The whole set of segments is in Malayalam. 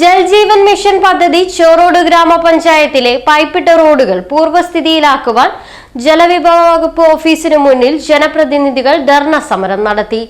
ജൽജീവൻ മിഷൻ പദ്ധതി ചോറോട് ഗ്രാമപഞ്ചായത്തിലെ പൈപ്പിട്ട റോഡുകൾ പൂർവസ്ഥിതിയിലാക്കുവാൻ ജലവിഭവ വകുപ്പ് ഓഫീസിനു മുന്നിൽ ജനപ്രതിനിധികൾ ധർണ സമരം നടത്തി.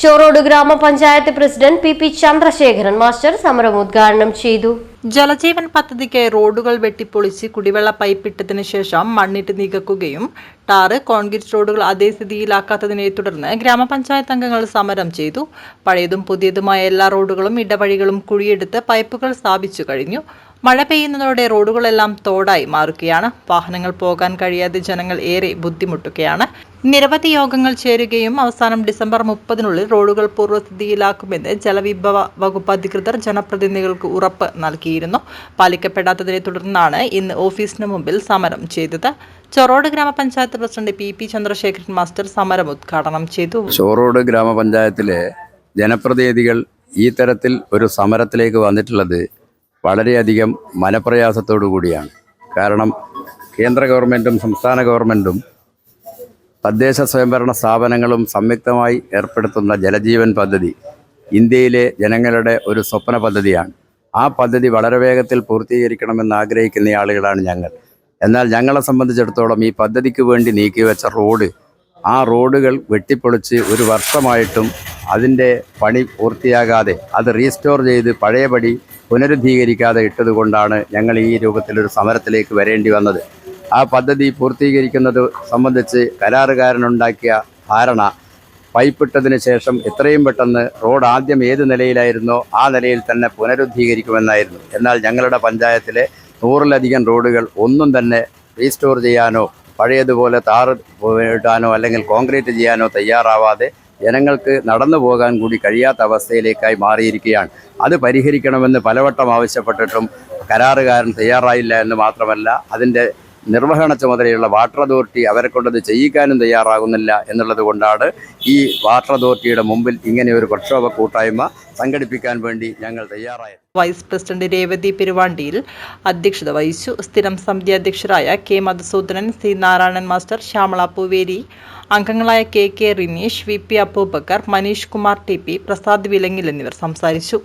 ചോറോട് ഗ്രാമപഞ്ചായത്ത് president P P Chandrasekharan master സമരം ഉദ്ഘാടനം ചെയ്തു. ജലജീവൻ പദ്ധതിക്ക് റോഡുകൾ വെട്ടിപ്പൊളിച്ച് കുടിവെള്ള പൈപ്പിട്ടതിന് ശേഷം മണ്ണിട്ട് നികക്കുകയും ടാറ് കോൺക്രീറ്റ് റോഡുകൾ അതേ സ്ഥിതിയിലാക്കാത്തതിനെ തുടർന്ന് ഗ്രാമപഞ്ചായത്ത് അംഗങ്ങൾ സമരം ചെയ്തു. പഴയതും പുതിയതുമായ എല്ലാ റോഡുകളും ഇടവഴികളും കുഴിയെടുത്ത് പൈപ്പുകൾ സ്ഥാപിച്ചു കഴിഞ്ഞു. മഴ പെയ്യുന്നതോടെ റോഡുകളെല്ലാം തോടായി മാറുകയാണ്. വാഹനങ്ങൾ പോകാൻ കഴിയാതെ ജനങ്ങൾ ഏറെ ബുദ്ധിമുട്ടുകയാണ്. നിരവധി യോഗങ്ങൾ ചേരുകയും അവസാനം ഡിസംബർ മുപ്പതിനുള്ളിൽ റോഡുകൾ പൂർവസ്ഥിതിയിലാക്കുമെന്ന് ജലവിഭവ വകുപ്പ് അധികൃതർ ജനപ്രതിനിധികൾക്ക് ഉറപ്പ് നൽകിയിരുന്നു. പാലിക്കപ്പെടാത്തതിനെ തുടർന്നാണ് ഇന്ന് ഓഫീസിന് മുമ്പിൽ സമരം ചെയ്തത്. ചൊറോട് ഗ്രാമപഞ്ചായത്ത് president P P Chandrasekharan master സമരം ഉദ്ഘാടനം ചെയ്തു. ചോറോട് ഗ്രാമപഞ്ചായത്തിലെ ജനപ്രതിനിധികൾ ഈ തരത്തിൽ ഒരു സമരത്തിലേക്ക് വന്നിട്ടുള്ളത് വളരെയധികം മനപ്രയാസത്തോടു കൂടിയാണ്. കാരണം കേന്ദ്ര ഗവൺമെന്റും സംസ്ഥാന ഗവൺമെന്റും തദ്ദേശ സ്വയംഭരണ സ്ഥാപനങ്ങളും സംയുക്തമായി ഏർപ്പെടുത്തുന്ന ജലജീവൻ പദ്ധതി ഇന്ത്യയിലെ ജനങ്ങളുടെ ഒരു സ്വപ്ന പദ്ധതിയാണ്. ആ പദ്ധതി വളരെ വേഗത്തിൽ പൂർത്തീകരിക്കണമെന്ന് ആഗ്രഹിക്കുന്ന ആളുകളാണ് ഞങ്ങൾ. എന്നാൽ ഞങ്ങളെ സംബന്ധിച്ചിടത്തോളം ഈ പദ്ധതിക്ക് വേണ്ടി നീക്കിവെച്ച റോഡ് ആ റോഡുകൾ വെട്ടിപ്പൊളിച്ച് ഒരു വർഷമായിട്ടും അതിന്റെ പണി പൂർത്തിയാകാതെ അത് റീസ്റ്റോർ ചെയ്ത് പഴയപടി പുനരുദ്ധീകരിക്കാതെ ഇട്ടതുകൊണ്ടാണ് ഞങ്ങൾ ഈ രൂപത്തിലൊരു സമരത്തിലേക്ക് വരേണ്ടി വന്നത്. ആ പദ്ധതി പൂർത്തീകരിക്കുന്നത് സംബന്ധിച്ച് കരാറുകാരനുണ്ടാക്കിയ ധാരണ പൈപ്പിട്ടതിന് ശേഷം എത്രയും പെട്ടെന്ന് റോഡ് ആദ്യം ഏത് നിലയിലായിരുന്നോ ആ നിലയിൽ തന്നെ പുനരുദ്ധീകരിക്കുമെന്നായിരുന്നു. എന്നാൽ ഞങ്ങളുടെ പഞ്ചായത്തിലെ നൂറിലധികം റോഡുകൾ ഒന്നും തന്നെ റീസ്റ്റോർ ചെയ്യാനോ പഴയതുപോലെ താറ് ഇടാനോ അല്ലെങ്കിൽ കോൺക്രീറ്റ് ചെയ്യാനോ തയ്യാറാവാതെ ജനങ്ങൾക്ക് നടന്നു പോകാൻ കൂടി കഴിയാത്ത അവസ്ഥയിലേക്കായി മാറിയിരിക്കുകയാണ്. അത് പരിഹരിക്കണമെന്ന് പലവട്ടം ആവശ്യപ്പെട്ടിട്ടും കരാറുകാരൻ തയ്യാറായില്ല എന്ന് മാത്രമല്ല അതിന്റെ നിർവഹണ ചുമതലയുള്ള വാട്ടർ അതോറിറ്റി അവരെ കൊണ്ടത് ചെയ്യിക്കാനും തയ്യാറാകുന്നില്ല എന്നുള്ളത് കൊണ്ടാണ് ഈ വാട്ടർ അതോറിറ്റിയുടെ മുമ്പിൽ ഇങ്ങനെ ഒരു പ്രക്ഷോഭ കൂട്ടായ്മ സംഘടിപ്പിക്കാൻ വേണ്ടി ഞങ്ങൾ തയ്യാറായത്. വൈസ് പ്രസിഡന്റ് രേവതി പെരുവാണ്ടിയിൽ അധ്യക്ഷത വഹിച്ചു. സ്ഥിരം സമിതി അധ്യക്ഷരായ K Madhusoodanan C Narayanan master Shyamala Pooveri അംഗങ്ങളായ K K Rineesh V P Aboobacker Maneesh Kumar T P Prasad Vilangil എന്നിവർ സംസാരിച്ചു.